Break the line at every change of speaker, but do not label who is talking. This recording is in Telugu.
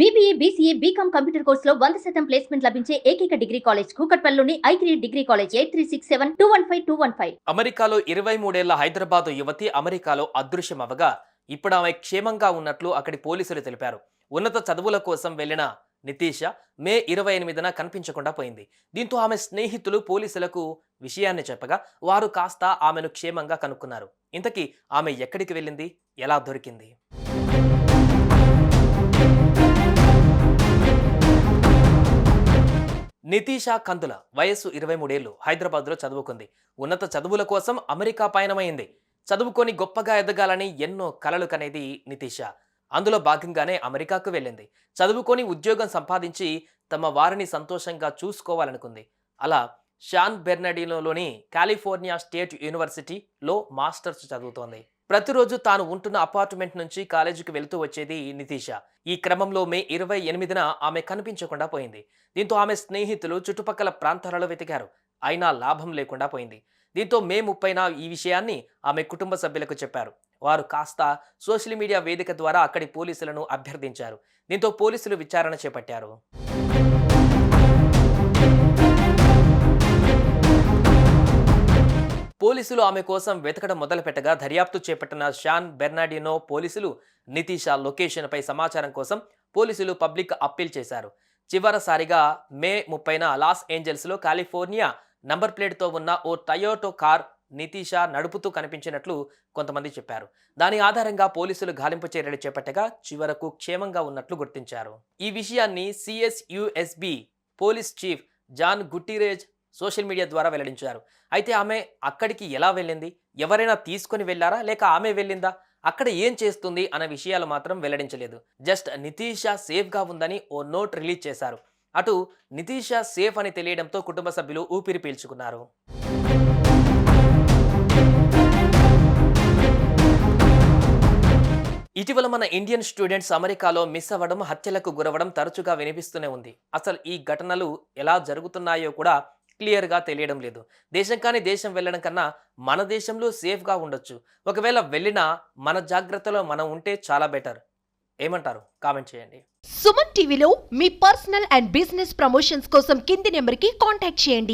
బీబీఏ బీసీఏ బీకామ్ కంప్యూటర్ కోర్సులో వంద శాతం ప్లేస్మెంట్ లభించే ఏకైక degree college కూకట్పల్లిలోని I three degree college eight three six seven two one five two one five
అమెరికాలో ఇరవై మూడేళ్ళ హైదరాబాద్ యువతి అమెరికాలో అదృశ్యమవగా ఇప్పుడు ఆమె క్షేమంగా ఉన్నట్లు అక్కడి పోలీసులు తెలిపారు. ఉన్నత చదువుల కోసం వెళ్ళిన నితీష మే ఇరవై ఎనిమిదిన కనిపించకుండా పోయింది. దీంతో ఆమె స్నేహితులు పోలీసులకు విషయాన్ని చెప్పగా వారు కాస్త ఆమెను క్షేమంగా కనుక్కున్నారు. ఇంతకీ ఆమె ఎక్కడికి వెళ్ళింది? ఎలా దొరికింది? నితీషా కందుల వయస్సు ఇరవై మూడేళ్ళు హైదరాబాద్లో చదువుకుంది. ఉన్నత చదువుల కోసం అమెరికా పయనమైంది. చదువుకొని గొప్పగా ఎదగాలని ఎన్నో కలలు కనేది నితీష. అందులో భాగంగానే అమెరికాకు వెళ్ళింది. చదువుకొని ఉద్యోగం సంపాదించి తమ వారిని సంతోషంగా చూసుకోవాలనుకుంది. అలా షాన్ బెర్నడినోలోని కాలిఫోర్నియా స్టేట్ యూనివర్సిటీలో మాస్టర్స్ చదువుతోంది. ప్రతిరోజు తాను ఉంటున్న అపార్ట్మెంట్ నుంచి కాలేజీకి వెళ్తూ వచ్చేది నితీష. ఈ క్రమంలో మే ఇరవై ఎనిమిదిన ఆమె కనిపించకుండా పోయింది. దీంతో ఆమె స్నేహితులు చుట్టుపక్కల ప్రాంతాలలో వెతికారు. అయినా లాభం లేకుండా పోయింది. దీంతో మే ముప్పైన ఈ విషయాన్ని ఆమె కుటుంబ సభ్యులకు చెప్పారు. వారు కాస్త సోషల్ మీడియా వేదిక ద్వారా అక్కడి పోలీసులను అభ్యర్థించారు. దీంతో పోలీసులు విచారణ చేపట్టారు. పోలీసులు ఆమె కోసం వెతకడం మొదలుపెట్టగా దర్యాప్తు చేపట్టిన షాన్ బెర్నాడినో పోలీసులు నితీషా లొకేషన్పై సమాచారం కోసం పోలీసులు పబ్లిక్ అప్పీల్ చేశారు. చివరిసారిగా మే ముప్పైన లాస్ ఏంజల్స్లో కాలిఫోర్నియా నంబర్ ప్లేట్తో ఉన్న ఓ టయోటో కార్ నితీష నడుపుతూ కనిపించినట్లు కొంతమంది చెప్పారు. దాని ఆధారంగా పోలీసులు గాలింపు చర్యలు చేపట్టగా చివరకు క్షేమంగా ఉన్నట్లు గుర్తించారు. ఈ విషయాన్ని CSUSB police chief John Gutierrez social media ద్వారా వెల్లడించారు. అయితే ఆమె అక్కడికి ఎలా వెళ్ళింది? ఎవరైనా తీసుకొని వెళ్ళారా? లేక ఆమె వెళ్ళిందా? అక్కడ ఏం చేస్తుంది? అన్న విషయాలు మాత్రం వెల్లడించలేదు. జస్ట్ నితీష సేఫ్గా ఉందని ఓ నోట్ రిలీజ్ చేశారు. అటు నితీష సేఫ్ అని తెలియడంతో కుటుంబ సభ్యులు ఊపిరి పీల్చుకున్నారు. ఇటీవల మన ఇండియన్ స్టూడెంట్స్ అమెరికాలో మిస్ అవ్వడం హత్యలకు గురవడం తరచుగా వినిపిస్తూనే ఉంది. అసలు ఈ ఘటనలు ఎలా జరుగుతున్నాయో కూడా క్లియర్గా తెలియడం లేదు. దేశం కానీ దేశం వెళ్ళడం కన్నా మన దేశంలో సేఫ్గా ఉండొచ్చు. ఒకవేళ వెళ్ళినా మన జాగ్రత్తలో మనం ఉంటే చాలా బెటర్. ఏమంటారు? కామెంట్ చేయండి.
సుమన్ టీవీలో మీ పర్సనల్ అండ్ బిజినెస్ ప్రమోషన్స్ కోసం కింది నెంబర్కి కాంటాక్ట్ చేయండి.